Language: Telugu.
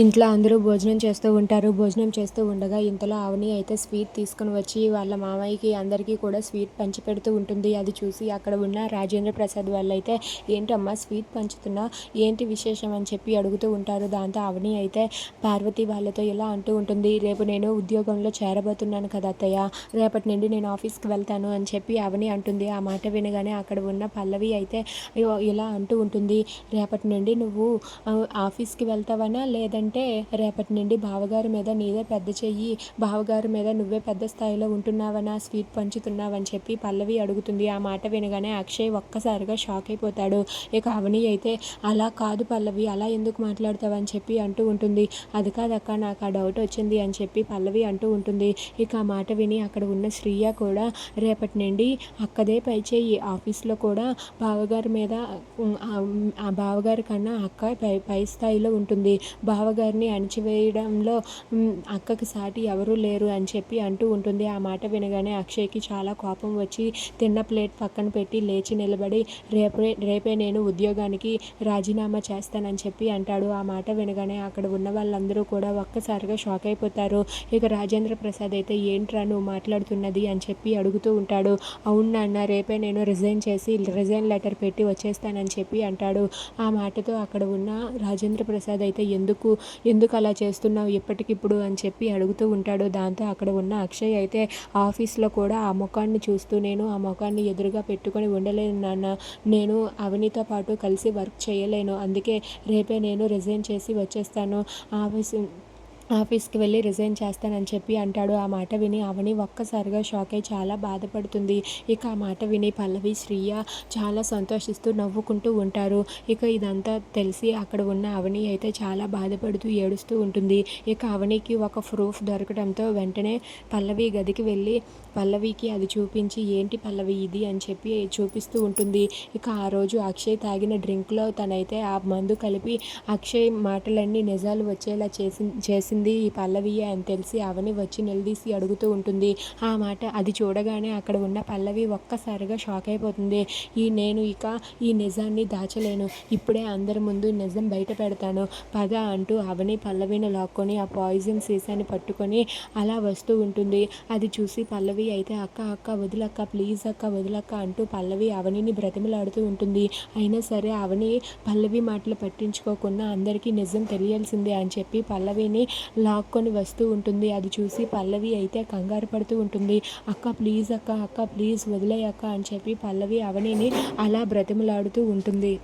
ఇంట్లో అందరూ భోజనం చేస్తూ ఉంటారు. భోజనం చేస్తూ ఉండగా ఇంతలో అవని అయితే స్వీట్ తీసుకుని వచ్చి వాళ్ళ మామయ్యకి అందరికీ కూడా స్వీట్ పంచి పెడుతూ ఉంటుంది. అది చూసి అక్కడ ఉన్న రాజేంద్ర ప్రసాద్ వాళ్ళు అయితే ఏంటమ్మా స్వీట్ పంచుతున్నా? ఏంటి విశేషం? అని చెప్పి అడుగుతూ ఉంటారు. దాంతో అవని అయితే పార్వతి వాళ్ళతో ఇలా అంటూ ఉంటుంది. రేపు నేను ఉద్యోగంలో చేరబోతున్నాను కదా అత్తయ్య. రేపటి నుండి నేను ఆఫీస్కి వెళ్తాను అని చెప్పి అవని అంటుంది. ఆ మాట వినగానే అక్కడ ఉన్న పల్లవి అయితే ఇలా అంటూ ఉంటుంది. రేపటి నుండి నువ్వు ఆఫీస్కి వెళ్తావనా? అంటే రేపటి నుండి బావగారి మీద నీదే పెద్ద చెయ్యి బావగారి మీద నువ్వే పెద్ద స్థాయిలో ఉంటున్నావనా స్వీట్ పంచుతున్నావని చెప్పి పల్లవి అడుగుతుంది. ఆ మాట వినగానే అక్షయ్ ఒక్కసారిగా షాక్ అయిపోతాడు. ఇక అవని అయితే అలా కాదు పల్లవి అలా ఎందుకు మాట్లాడతావని చెప్పి అంటూ ఉంటుంది. అది కాదక్క నాకు ఆ డౌట్ వచ్చింది అని చెప్పి పల్లవి అంటూ ఉంటుంది. ఇక ఆ మాట విని అక్కడ ఉన్న శ్రీయ కూడా రేపటి నుండి అక్కదే పై చేయి ఆఫీస్లో కూడా బావగారి మీద ఆ, బావగారి కన్నా అక్క పై పై స్థాయిలో ఉంటుంది. బావ బావగారిని అణిచివేయడంలో అక్కకి సాటి ఎవరూ లేరు అని చెప్పి అంటూ ఉంటుంది. ఆ మాట వినగానే అక్షయ్కి చాలా కోపం వచ్చి తిన్న ప్లేట్ పక్కన పెట్టి లేచి నిలబడి రేపే రేపే నేను ఉద్యోగానికి రాజీనామా చేస్తానని చెప్పి అంటాడు. ఆ మాట వినగానే అక్కడ ఉన్న వాళ్ళందరూ కూడా ఒక్కసారిగా షాక్ అయిపోతారు. ఇక రాజేంద్ర ప్రసాద్ అయితే ఏంట్రా నువ్వు మాట్లాడుతున్నది? అని చెప్పి అడుగుతూ ఉంటాడు. అవును నాన్న రేపే నేను రిజైన్ చేసి రిజైన్ లెటర్ పెట్టి వచ్చేస్తానని చెప్పి అంటాడు. ఆ మాటతో అక్కడ ఉన్న రాజేంద్ర ప్రసాద్ అయితే ఎందుకు? ఎందుకు అలా చేస్తున్నావు ఎప్పటికిప్పుడు అని చెప్పి అడుగుతూ ఉంటాడు. దాంతో అక్కడ ఉన్న అక్షయ్ అయితే ఆఫీస్లో కూడా ఆ ముఖాన్ని చూస్తూ నేను ఆ ముఖాన్ని ఎదురుగా పెట్టుకొని ఉండలేను నాన్న. నేను అవనితో పాటు కలిసి వర్క్ చేయలేను. అందుకే రేపే నేను రిజైన్ చేసి వచ్చేస్తాను. ఆఫీస్ ఆఫీస్కి వెళ్ళి రిజైన్ చేస్తానని చెప్పి అంటాడు. ఆ మాట విని అవని ఒక్కసారిగా షాక్ అయి చాలా బాధపడుతుంది. ఇక ఆ మాట విని పల్లవి శ్రీయ చాలా సంతోషిస్తూ నవ్వుకుంటూ ఉంటారు. ఇక ఇదంతా తెలిసి అక్కడ ఉన్న అవని అయితే చాలా బాధపడుతూ ఏడుస్తూ ఉంటుంది. ఇక అవనికి ఒక ప్రూఫ్ దొరకడంతో వెంటనే పల్లవి గదికి వెళ్ళి పల్లవికి అది చూపించి ఏంటి పల్లవి ఇది? అని చెప్పి చూపిస్తూ ఉంటుంది. ఇక ఆ రోజు అక్షయ్ తాగిన డ్రింక్లో తనైతే ఆ మందు కలిపి అక్షయ్ మాటలన్నీ నిజాలు వచ్చేలా చేసి చేసింది. ఈ పల్లవి అని తెలిసి అవని వచ్చి నిలదీసి అడుగుతూ ఉంటుంది. ఆ మాట అది చూడగానే అక్కడ ఉన్న పల్లవి ఒక్కసారిగా షాక్ అయిపోతుంది. ఈ నేను ఇక ఈ నిజాన్ని దాచలేను. ఇప్పుడే అందరి ముందు నిజం బయట పెడతాను. పద అంటూ అవని పల్లవిని లాక్కొని ఆ పాయిజన్ సీసాని పట్టుకొని అలా వస్తూ ఉంటుంది. అది చూసి పల్లవి అయితే అక్క అక్క వదిలక్క ప్లీజ్ అక్క వదిలక్క అంటూ పల్లవి అవనిని బ్రతిమలాడుతూ ఉంటుంది. అయినా సరే అవని పల్లవి మాటలు పట్టించుకోకుండా అందరికీ నిజం తెలియాల్సిందే అని చెప్పి పల్లవిని లాక్కొని వస్తూ ఉంటుంది. అది చూసి పల్లవి అయితే కంగారు పడుతూ ఉంటుంది. అక్క ప్లీజ్ అక్క అక్క ప్లీజ్ వదిలేయక్క అని చెప్పి పల్లవి అవనిని అలా బ్రతిమలాడుతూ ఉంటుంది.